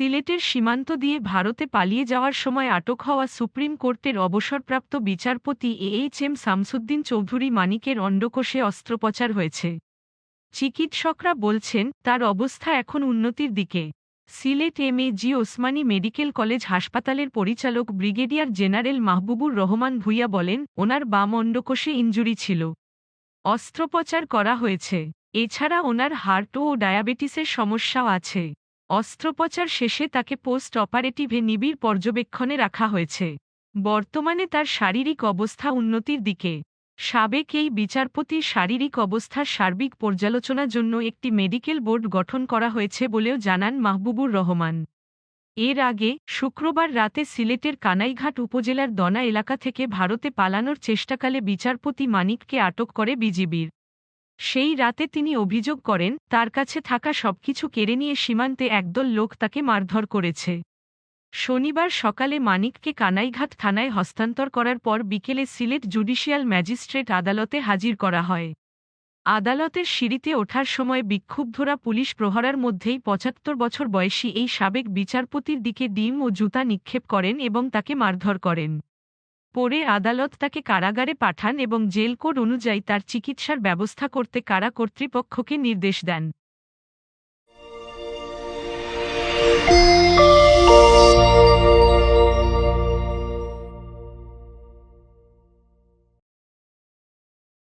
সিলেটের সীমান্ত দিয়ে ভারতে পালিয়ে যাওয়ার সময় আটক হওয়া সুপ্রিম কোর্টের অবসরপ্রাপ্ত বিচারপতি A H M Shamsuddin Chowdhury মানিকের অন্ডকোষে অস্ত্রোপচার হয়েছে। চিকিৎসকরা বলছেন, তার অবস্থা এখন উন্নতির দিকে। Sylhet M A G Osmani medical college হাসপাতালের পরিচালক ব্রিগেডিয়ার জেনারেল মাহবুবুর রহমান ভুইয়া বলেন, ওনার বাম অন্ডকোষে ইঞ্জুরি ছিল। অস্ত্রোপচার করা হয়েছে। এছাড়া ওনার হার্ট ও ডায়াবেটিসের সমস্যাও আছে। অস্ত্রোপচার শেষে তাকে পোস্ট অপারেটিভে নিবিড় পর্যবেক্ষণে রাখা হয়েছে। বর্তমানে তার শারীরিক অবস্থা উন্নতির দিকে। সাবেক এই বিচারপতির শারীরিক অবস্থার সার্বিক পর্যালোচনার জন্য একটি মেডিকেল বোর্ড গঠন করা হয়েছে বলেও জানান মাহবুবুর রহমান। এর আগে শুক্রবার রাতে সিলেটের কানাইঘাট উপজেলার দনা এলাকা থেকে ভারতে পালানোর চেষ্টাকালে বিচারপতি মানিককে আটক করে বিজিবির সেই রাতে তিনি অভিযোগ করেন, তার কাছে থাকা সবকিছু কেড়ে নিয়ে সীমান্তে একদল লোক তাকে মারধর করেছে। শনিবার সকালে মানিককে কানাইঘাট থানায় হস্তান্তর করার পর বিকেলে সিলেট জুডিশিয়াল ম্যাজিস্ট্রেট আদালতে হাজির করা হয়। আদালতের সিঁড়িতে ওঠার সময় বিক্ষুব্ধরা পুলিশ প্রহরার মধ্যেই পঁচাত্তর বছর বয়সী এই সাবেক বিচারপতির দিকে ডিম ও জুতা নিক্ষেপ করেন এবং তাকে মারধর করেন। পরে আদালত তাকে কারাগারে পাঠান এবং জেল কোড অনুযায়ী তার চিকিৎসার ব্যবস্থা করতে কারা কর্তৃপক্ষকে নির্দেশ দেন।